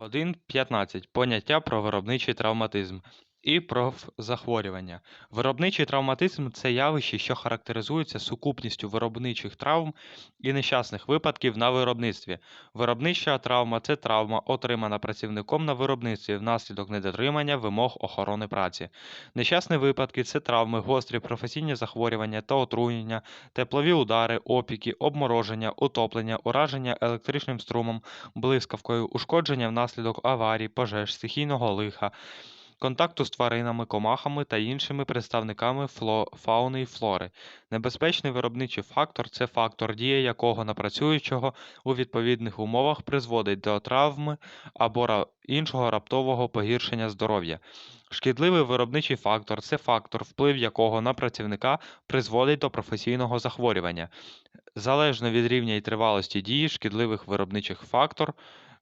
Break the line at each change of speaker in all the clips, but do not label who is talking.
1.15. Поняття про виробничий травматизм і профзахворювання. Виробничий травматизм – це явище, що характеризується сукупністю виробничих травм і нещасних випадків на виробництві. Виробнича травма – це травма, отримана працівником на виробництві внаслідок недотримання вимог охорони праці. Нещасні випадки – це травми, гострі професійні захворювання та отруєння, теплові удари, опіки, обмороження, утоплення, ураження електричним струмом, блискавкою, ушкодження внаслідок аварій, пожеж, стихійного лиха, контакту з тваринами, комахами та іншими представниками фауни і флори. Небезпечний виробничий фактор – це фактор, дія якого на працюючого у відповідних умовах призводить до травми або іншого раптового погіршення здоров'я. Шкідливий виробничий фактор – це фактор, вплив якого на працівника призводить до професійного захворювання. Залежно від рівня і тривалості дії шкідливих виробничих фактор,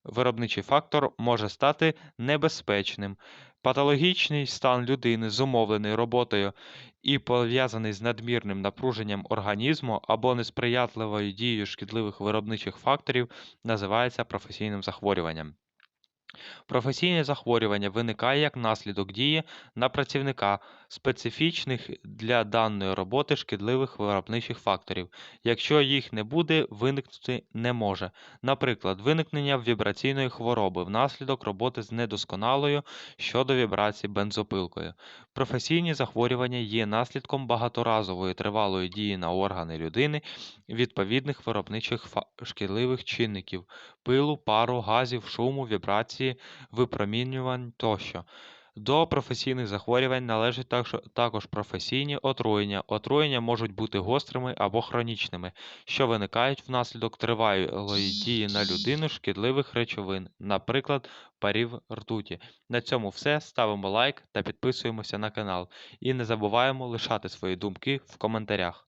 виробничий фактор може стати небезпечним. Патологічний стан людини, зумовлений роботою і пов'язаний з надмірним напруженням організму або несприятливою дією шкідливих виробничих факторів, називається професійним захворюванням. Професійне захворювання виникає як наслідок дії на працівника специфічних для даної роботи шкідливих виробничих факторів. Якщо їх не буде, виникнути не може. Наприклад, виникнення вібраційної хвороби внаслідок роботи з недосконалою щодо вібрацій бензопилкою. Професійні захворювання є наслідком багаторазової тривалої дії на органи людини відповідних виробничих шкідливих чинників пилу, пару, газів, шуму, вібрації, випромінювань тощо. До професійних захворювань належать також професійні отруєння. Отруєння можуть бути гострими або хронічними, що виникають внаслідок тривалої дії на людину шкідливих речовин, наприклад, парів ртуті. На цьому все. Ставимо лайк та підписуємося на канал. І не забуваємо лишати свої думки в коментарях.